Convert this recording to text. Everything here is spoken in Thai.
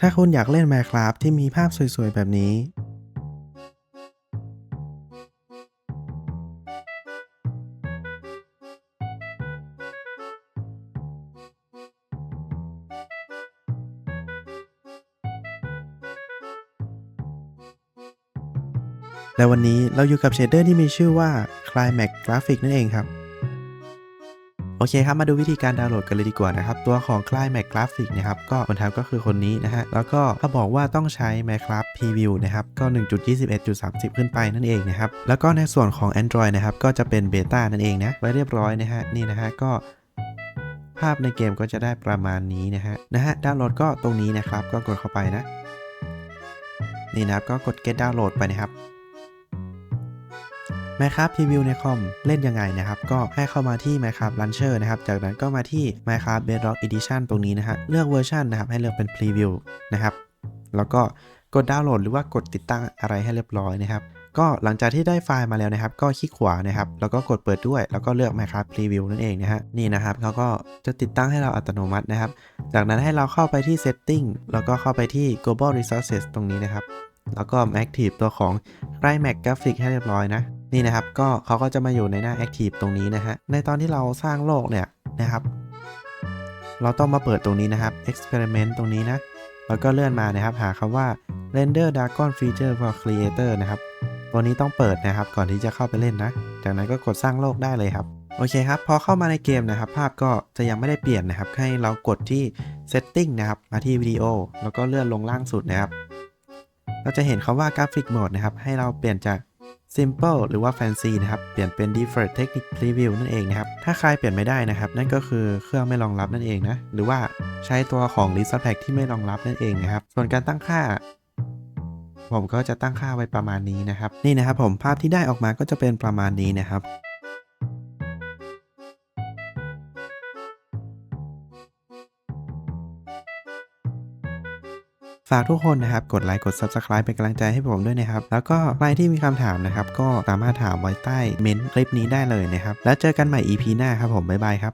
ถ้าคุณอยากเล่น Minecraft ที่มีภาพสวยๆ แบบนี้ และวันนี้เราอยู่กับเชดเดอร์ที่มีชื่อว่า Climax Graphic นั่นเองครับ โอเคครับมาดูวิธีการดาวน์โหลดกันเลยดีกว่านะครับ ตัวของ Climax Graphic นะครับก็คนทำก็คือคนนี้นะฮะแล้วก็เขาบอกว่าต้องใช้ Minecraft Preview นะครับก็ 1.21.30 ขึ้นไปนั่นเองนะครับแล้วก็ในส่วนของ Android นะครับก็จะเป็นเบต้านั่นเองนะไว้เรียบร้อยนะฮะนี่นะฮะก็ภาพในเกมก็จะได้ประมาณนี้นะฮะนะฮะดาวน์โหลดก็ตรงนี้นะครับก็กดเข้าไปนะ นี่นะครับก็กด get download ไปนะครับ Minecraft Preview ในคอมเล่นยังไงนะครับก็ให้เข้ามาที่ Minecraft Launcher นะครับจากนั้นก็มาที่ Minecraft Bedrock Edition ตรงนี้นะฮะเลือกเวอร์ชันนะครับให้เลือกเป็น Preview นะครับแล้วก็กดดาวน์โหลดหรือว่ากดติดตั้งอะไรให้เรียบร้อยนะครับก็หลังจากที่ได้ไฟล์มาแล้วนะครับ ก็คลิกขวานะครับ แล้วก็กดเปิดด้วย แล้วก็เลือก Minecraft Preview นั่นเองนะฮะนี่นะครับเขาก็จะติดตั้งให้เราอัตโนมัตินะครับ จากนั้นให้เราเข้าไปที่ Setting แล้วก็เข้าไปที่ Global Resources ตรงนี้นะครับ แล้วก็ Active ตัวของ Climax Graphic ให้เรียบร้อยนะ นี่นะครับก็เขาก็จะมาอยู่ในหน้า Active ตรงนี้นะฮะในตอนที่เราสร้างโลกเนี่ยนะครับ เราต้องมาเปิดตรงนี้นะครับ Experiment ตรงนี้นะแล้วก็เลื่อนมานะครับ หาคำว่า Render Dragon Feature for Creator นะครับตัวนี้ต้องเปิดนะครับก่อนที่จะเข้าไปเล่นนะ จากนั้นก็กดสร้างโลกได้เลยครับโอเคครับพอเข้ามาในเกมนะครับ ภาพก็จะยังไม่ได้เปลี่ยนนะครับ ให้เรากดที่ Setting นะครับมาที่วิดีโอแล้วก็เลื่อนลงล่างสุดนะครับ เราจะเห็นคำว่ากราฟิกโหมดนะครับ ให้เราเปลี่ยนจาก Simple หรือว่า Fancy นะครับ เปลี่ยนเป็น Default technique Preview นั่นเองนะครับ ถ้าใครเปลี่ยนไม่ได้นะครับ นั่นก็คือเครื่องไม่รองรับนั่นเองนะ หรือว่าใช้ตัวของ Resource Pack ที่ไม่รองรับนั่นเองนะครับ ส่วนการตั้งค่า ผมก็จะตั้งค่าไว้ประมาณนี้นะครับ นี่นะครับผมภาพที่ได้ออกมาก็จะเป็นประมาณนี้นะครับ ฝากทุกคนนะครับกดไลค์กด Subscribe เป็นกำลังใจให้ผมด้วยนะครับ แล้วก็ใครที่มีคำถามนะครับ ก็สามารถถามไว้ใต้เม้นต์คลิปนี้ได้เลยนะครับ แล้วเจอกันใหม่ EP หน้าครับผม บ๊ายบายครับ